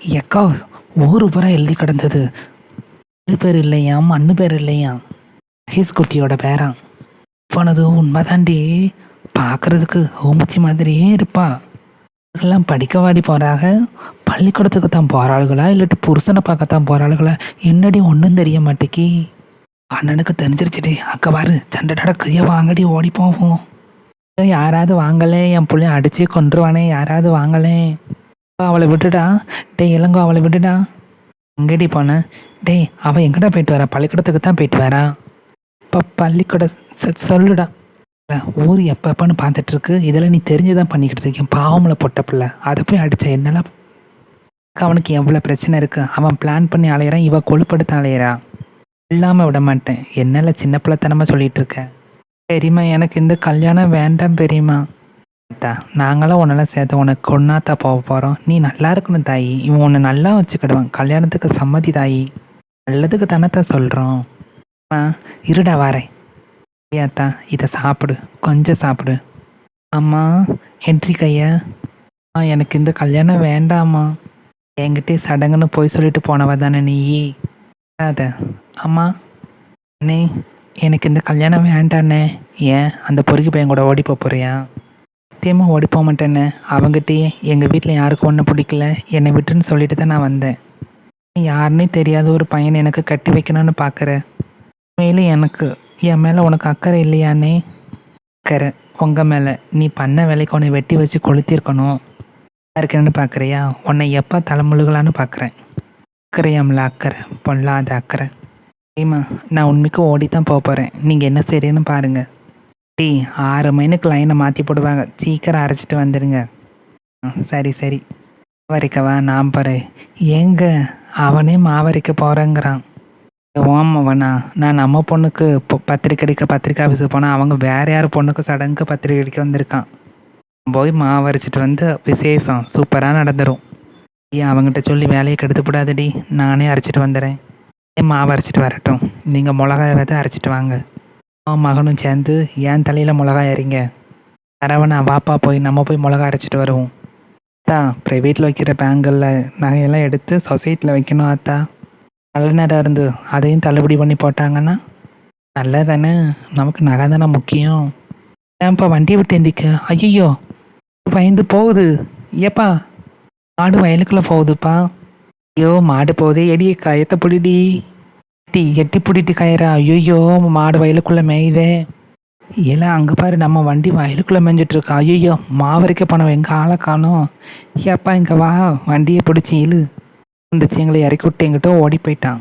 எக்கா ஊர் பூரா எழுதி கிடந்தது. இது பேர் இல்லையாம் மண்ணு பேர் இல்லையாம் மகேஷ் குட்டியோட பேரா? போனது உண்மைதாண்டி. பார்க்கறதுக்கு ஊமச்சி மாதிரியே இருப்பா. எல்லாம் படிக்க வாடி போகிறாங்க பள்ளிக்கூடத்துக்கு தான் போகிறாளுகளா இல்லாட்டி புருஷனை பார்க்கத்தான் போகிறாளுகளா என்னடி ஒன்றும் தெரிய மாட்டேக்கி. அண்ணனுக்கு தெரிஞ்சிருச்சுடி அக்கா பாரு சண்டை கையை வாங்கடி ஓடி போவோம். யாராவது வாங்கலே என் பிள்ளைய அடிச்சு கொன்றுவானே யாராவது வாங்கலே. அவளை விட்டுடா டேய் இளங்கோ அவளை விட்டுடா அங்கேடி போன? டேய் அவள் எங்கடா போயிட்டு வரா? பள்ளிக்கூடத்துக்கு தான் போயிட்டு வரா? இப்போ பள்ளிக்கூட ச- சொல்லுடா. ஊர் எப்போ எப்போன்னு பார்த்துட்டு இருக்கு இதெல்லாம் நீ தெரிஞ்சுதான் பண்ணிக்கிட்டு இருக்கேன் பாவம்ல பொட்ட பிள்ளை. அதை போய் அடிச்ச என்னெல்லாம் அவனுக்கு எவ்வளோ பிரச்சனை இருக்கு? அவன் பிளான் பண்ணி அலையிறான் இவ கொழுப்படுத்த அலையிறான் இல்லாமல் விட மாட்டேன். என்னெல்லாம் சின்ன பிள்ளைத்தனமாக சொல்லிட்டு இருக்கேன் பெரியம்மா எனக்கு இந்த கல்யாணம் வேண்டாம் பெரியம்மா. அத்தா நாங்களாம் உன்னெல்லாம் சேர்த்து உனக்கு கொண்டாத்தா போக போகிறோம் நீ நல்லா இருக்கணும் தாயி. இவன் உன்னை நல்லா வச்சுக்கிடுவான். கல்யாணத்துக்கு சம்மதி தாயி. நல்லதுக்கு தானத்தா சொல்கிறோம் ஆ இருடா வரேன். ஐயாத்தா இதை சாப்பிடு. கொஞ்சம் சாப்பிடு. அம்மா என்ட்ரி கையா ஆ எனக்கு இந்த கல்யாணம் வேண்டாம்மா. என்கிட்டே சடங்குன்னு போய் சொல்லிட்டு போனவ தானே நீ? அத அம்மா. அண்ணே எனக்கு இந்த கல்யாணம் வேண்டாண்ணே. ஏன் அந்த பொறுக்கி பையன் கூட ஓடி போறியா? சத்தியமாக ஓடி போக மாட்டேன்னு அவங்ககிட்டயே எங்கள் வீட்டில் யாருக்கும் ஒன்றும் பிடிக்கல. என்னை விட்டுன்னு சொல்லிட்டு தான் நான் வந்தேன். யாருன்னே தெரியாத ஒரு பையனை எனக்கு கட்டி வைக்கணும்னு பார்க்குற மேலே எனக்கு என் மேலே உனக்கு அக்கறை இல்லையானே? அக்கறை. உங்கள் மேலே. நீ பண்ண வேலைக்கு உன்னை வெட்டி வச்சு கொளுத்திருக்கணும் இருக்கணும்னு பார்க்குறியா உன்னை எப்போ தலைமுழுகலான்னு பார்க்குறேன் அக்கறையாம்ல அக்கறை. பொல்லாத அக்கறை. சரிம்மா நான் உண்மைக்கு ஓடி தான் போக போகிறேன் நீங்கள் என்ன செய்றீன்னு பாருங்கள் டீ ஆறு மணிக்கு லைனை மாற்றி போடுவாங்க. சீக்கிரம் அரைச்சிட்டு வந்துடுங்க ஆ, சரி சரி. மாவரிக்கவா நான் பாரு. ஏங்க அவனே மாவரிக்க போகிறேங்கிறான் ஓம் அவனா? நான் நம்ம பொண்ணுக்கு பத்திரிக்கை அடிக்க பத்திரிக்கை ஆஃபீஸுக்கு போனால் அவங்க வேற யார் பொண்ணுக்கு சடங்கு பத்திரிக்கை அடிக்க வந்திருக்கான். போய் மாவரைச்சிட்டு வந்து விசேஷம் சூப்பராக நடந்துடும் ஏன் அவங்ககிட்ட சொல்லி வேலையை கெடுத்துப்படாதடி நானே அரைச்சிட்டு வந்துடுறேன் மாவு அரைச்சிட்டு வரட்டும். நீங்கள் மிளகாய் விதை அரைச்சிட்டு வாங்க. மகனும் சேர்ந்து ஏன் தலையில் மிளகாய் அரிங்க? அரவணா வாப்பா போய் நம்ம போய் மிளகா அரைச்சிட்டு வருவோம். அத்தா ப்ரைவேட்டில் வைக்கிற பேங்கில் நகையெல்லாம் எடுத்து சொசைட்டியில் வைக்கணும் அத்தா. நல்ல நேரம் இருந்து அதையும் தள்ளுபடி பண்ணி போட்டாங்கன்னா நல்லதானே நமக்கு நகை தானே முக்கியம். ஏன்ப்பா வண்டியை விட்டு எந்திக்க? ஐயோ பயந்து போகுது. ஏப்பா மாடு வயலுக்குள்ளே போகுதுப்பா. ஐயோ மாடு போகுதே எடி காயத்தை பிடிடி எட்டி எட்டி பிடிட்டு கயிறா. ஐயோ மாடு வயலுக்குள்ளே மேய்வே ஏல அங்கே பாரு நம்ம வண்டி வயலுக்குள்ளே மேய்ஞ்சிட்டு இருக்கா ஐயோ மாவரைக்க பணம் எங்கள் ஆளை காணோம். ஏப்பா இங்கே வா வண்டியை பிடிச்சி இழு. இந்த எங்களை இறக்கி விட்டு எங்கிட்ட ஓடி போயிட்டான்.